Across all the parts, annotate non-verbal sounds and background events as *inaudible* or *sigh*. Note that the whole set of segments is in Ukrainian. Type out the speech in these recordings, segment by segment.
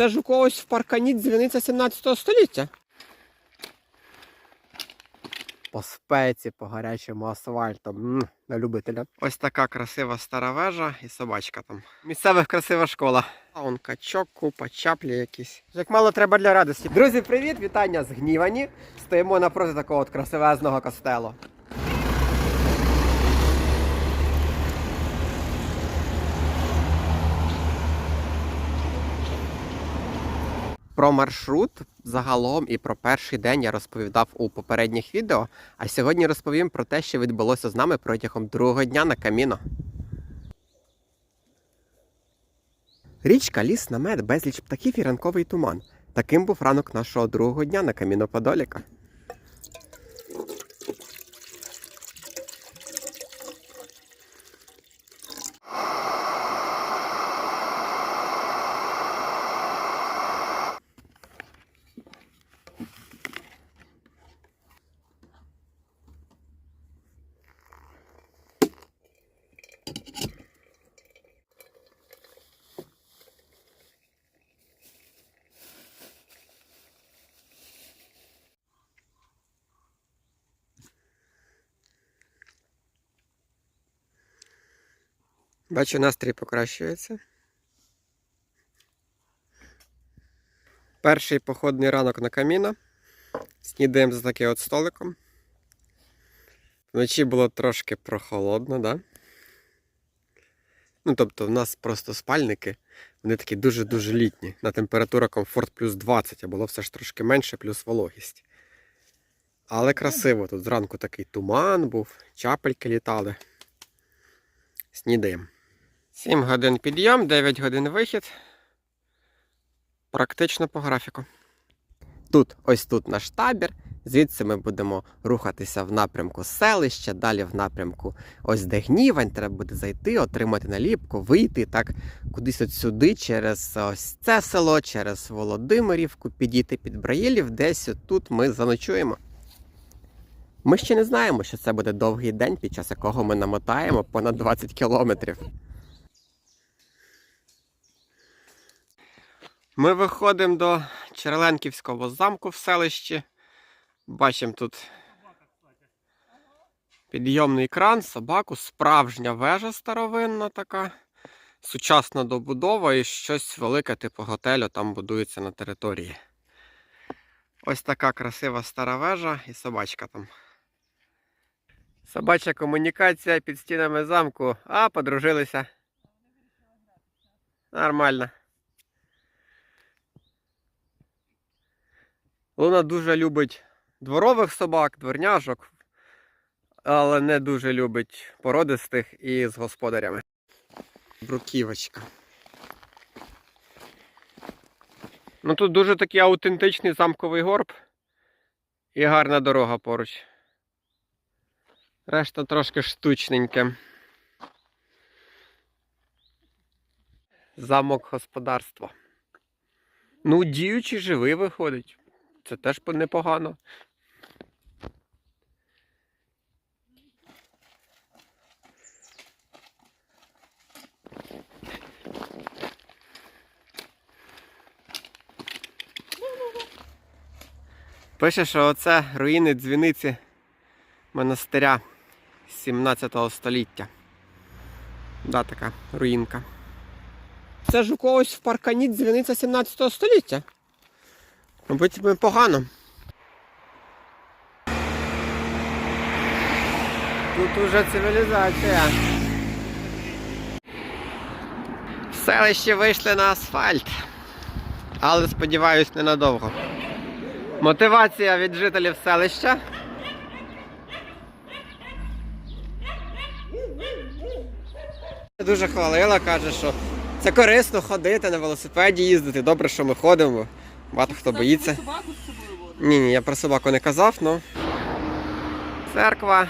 Це ж у когось в паркані дзвіниця 17 століття. По спеці, по гарячому асфальту. М, на любителя. Ось така красива стара вежа і собачка там. Місцевих красива школа. А он качок, купа, чаплі якісь. Як мало треба для радості. Друзі, привіт! Вітання з Гнівані. Стоїмо напроти такого от красивезного костелу. Про маршрут загалом і про перший день я розповідав у попередніх відео. А сьогодні розповім про те, що відбулося з нами протягом другого дня на каміно. Річка, ліс, намет, безліч птахів і ранковий туман. Таким був ранок нашого другого дня на каміно Подоліка. Бачу, настрій покращується. Перший походний ранок на каміно. Снідаємо за таким от столиком. Вночі було трошки прохолодно, да? Ну, тобто, в нас просто спальники, вони такі дуже-дуже літні. На температура комфорт плюс 20, а було все ж трошки менше, плюс вологість. Але красиво. Тут зранку такий туман був, чапельки літали. Снідаємо. 7 годин підйом, 9 годин вихід. Практично по графіку. Тут, ось тут наш табір. Звідси ми будемо рухатися в напрямку селища, далі в напрямку ось де гнівань, треба буде зайти, отримати наліпку, вийти так кудись от сюди, через ось це село, через Володимирівку, підійти під Браїлів, десь тут ми заночуємо. Ми ще не знаємо, що це буде довгий день, під час якого ми намотаємо понад 20 кілометрів. Ми виходимо до Черленківського замку в селищі. Бачимо тут підйомний кран, собаку, справжня вежа старовинна така, сучасна добудова і щось велике, типу готелю, там будується на території. Ось така красива стара вежа і собачка там. Собача комунікація під стінами замку. А, подружилися. Нормально. Луна дуже любить дворових собак, дворняжок, але не дуже любить породистих і з господарями. Бруківочка. Ну тут дуже такий аутентичний замковий горб і гарна дорога поруч. Решта трошки штучненьке. Замок господарства. Ну, діючий живий виходить. Це теж непогано. Пише, що оце руїни дзвіниці монастиря 17 століття. Да, така руїнка. Це ж у когось в паркані дзвіниця 17 століття. Мабуть, погано. Тут уже цивілізація. В селищі вийшли на асфальт. Але сподіваюсь, ненадовго. Мотивація від жителів селища. Дуже хвалила, каже, що це корисно ходити на велосипеді їздити. Добре, що ми ходимо. Багато хто боїться. Собаку з собою водиш? Ні, ні, я про собаку не казав, ну. Церква.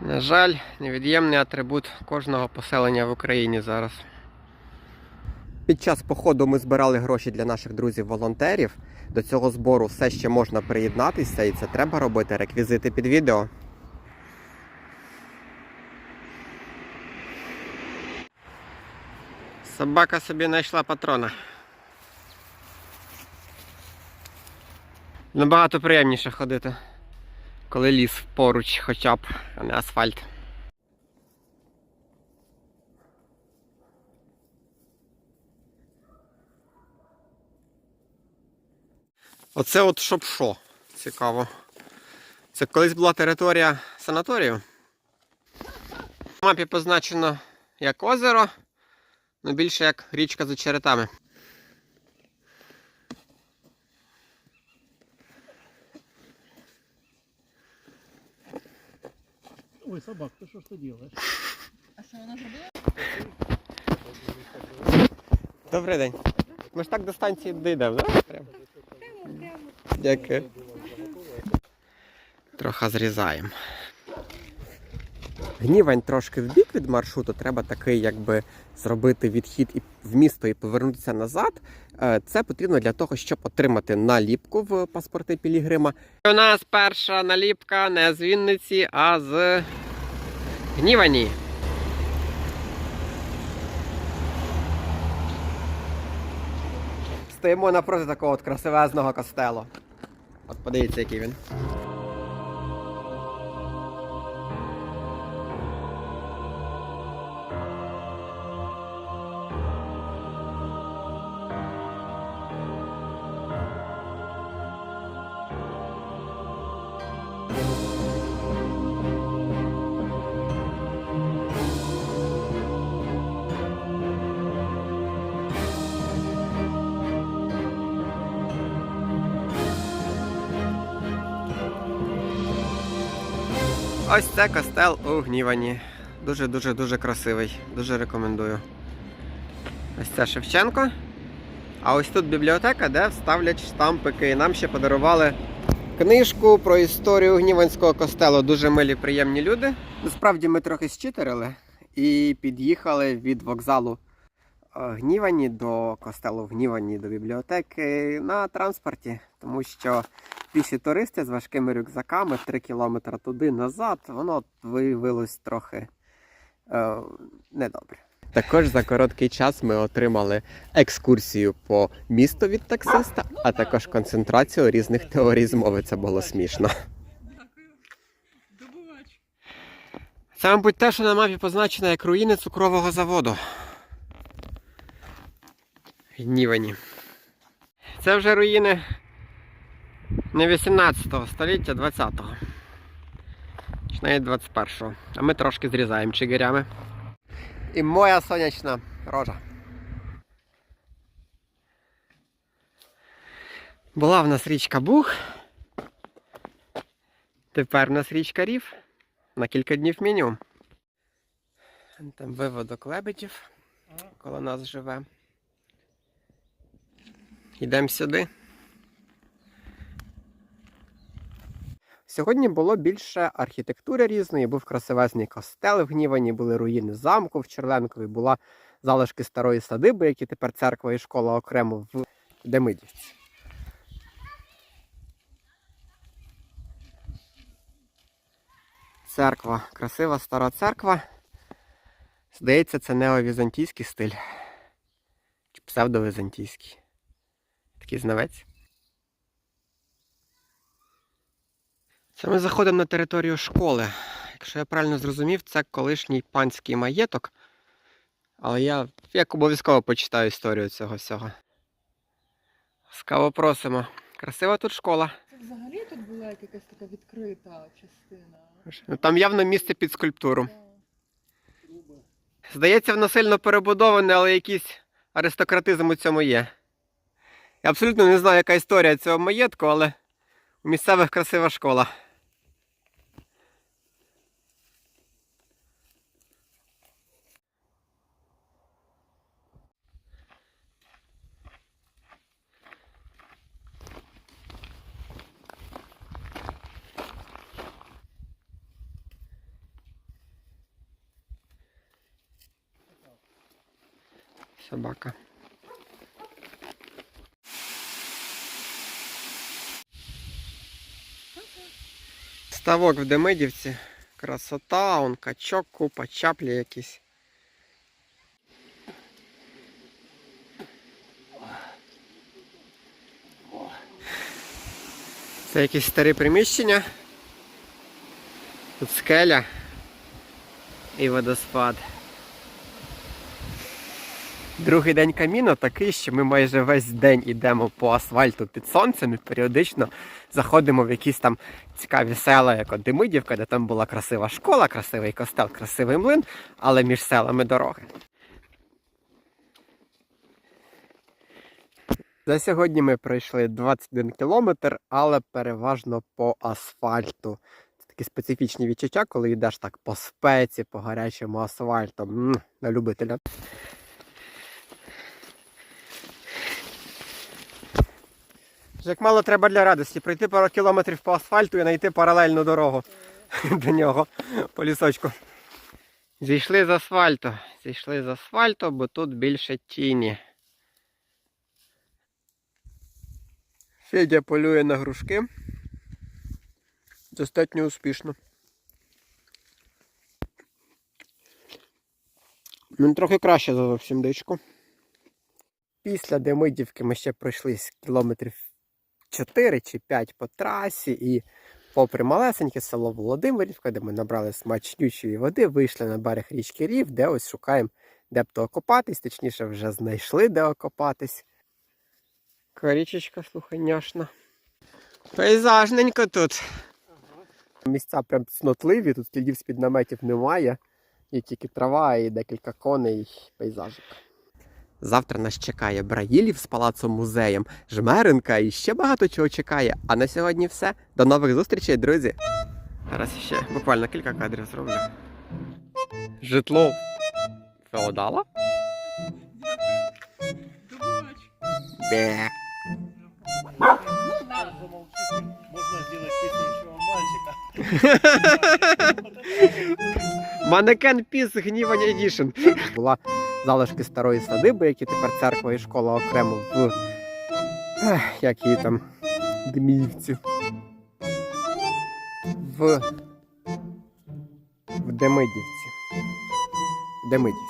На жаль, невід'ємний атрибут кожного поселення в Україні зараз. Під час походу ми збирали гроші для наших друзів-волонтерів. До цього збору все ще можна приєднатися, і це треба робити реквізити під відео. Собака собі знайшла патрона. Набагато приємніше ходити, коли ліс поруч хоча б, а не асфальт. Оце от що. Цікаво. Це колись була територія санаторію. На мапі позначено як озеро, але більше як річка з очеретами. Ой, собак, ты что ж ты делаешь? А що вона зробила? Добрий день. Ми ж так до станції дійдемо, да? Прямо. Дякую. Трохи зрізаємо. Гнівань трошки в бік від маршруту, треба такий, якби зробити відхід і в місто і повернутися назад. Е, Це потрібно для того, щоб отримати наліпку в паспорти Пілігрима. У нас перша наліпка не з Вінниці, а з Гнівані. Стоїмо напроти такого от красивезного костелу. От подивіться, який він. Ось це костел у Гнівані. Дуже-дуже дуже красивий. Дуже рекомендую. Ось це Шевченко. А ось тут бібліотека, де вставлять штампики. І нам ще подарували книжку про історію Гніванського костелу. Дуже милі, приємні люди. Насправді ми трохи щитерили і під'їхали від вокзалу е, Гнівані до костелу в Гнівані до бібліотеки на транспорті, тому що піші туристи з важкими рюкзаками 3 кілометри туди назад, воно виявилось трохи е, недобре. Також за короткий час ми отримали екскурсію по місту від таксиста, а також концентрацію різних теорій змови. Це було смішно. Це, мабуть, те, що на мапі позначено як руїни цукрового заводу. Гнівані. Це вже руїни не 18 століття, 20-го. Чи навіть 21-го. А ми трошки зрізаємо чигирями. І моя сонячна рожа. Була в нас річка Буг. Тепер в нас річка Рів. На кілька днів мінімум. Там виводок лебедів коло нас живе. Йдемо сюди. Сьогодні було більше архітектури різної, був красивезний костел в Гнівані, були руїни замку в Черленкові, була залишки старої садиби, які тепер церква і школа окремо в Демидівці. Церква, красива стара церква. Здається, це неовізантійський стиль. Чи псевдовізантійський. Такий знавець. Це ми заходимо на територію школи. Якщо я правильно зрозумів, це колишній панський маєток. Але я як обов'язково почитаю історію цього всього. Ласкаво просимо. Красива тут школа. Це взагалі тут була якась така відкрита частина. Ну, Там явно місце під скульптуру. Здається, воно сильно перебудоване, але якийсь аристократизм у цьому є. Я абсолютно не знаю, яка історія цього маєтку, але у місцевих красива школа. собака. Ставок в Демидівці. Красота, он качок, купа, чаплі якісь. Це якісь старі приміщення. Тут скеля і водоспад. Другий день каміно такий, що ми майже весь день йдемо по асфальту під сонцем і періодично заходимо в якісь там цікаві села, як от Демидівка, де там була красива школа, красивий костел, красивий млин, але між селами дороги. За сьогодні ми пройшли 21 кілометр, але переважно по асфальту. Це такі специфічні відчуття, коли йдеш так по спеці, по гарячому асфальту. М, на любителя. Як мало треба для радості пройти пару кілометрів по асфальту і знайти паралельну дорогу *laughs* до нього по лісочку. Зійшли з асфальту. Зійшли з асфальту, бо тут більше тіні. Федя полює на грушки. Достатньо успішно. Ну, трохи краще за зовсім дичку. Після Демидівки ми ще пройшли з кілометрів 4 чи 5 по трасі і попри малесеньке село Володимирівка, де ми набрали смачнючої води, вийшли на берег річки Рів, де ось шукаємо, де б то окопатись, точніше, вже знайшли, де окопатись. Корічечка слуханяшна. Пейзажненько тут. Місця прям цнотливі, тут слідів з-під наметів немає. Є тільки трава і декілька коней, і пейзажик. Завтра нас чекає Браїлів з палацом музеєм, Жмеренка і ще багато чого чекає. А на сьогодні все. До нових зустрічей, друзі. Зараз ще буквально кілька кадрів зроблю. Житло феодала? Бе. Можно сделать мальчика. Манекен піс гнівання едішн. Була залишки старої садиби, які тепер церква і школа окремо в. Як її там. Дміївці. В. В Демидівці. Демидівці.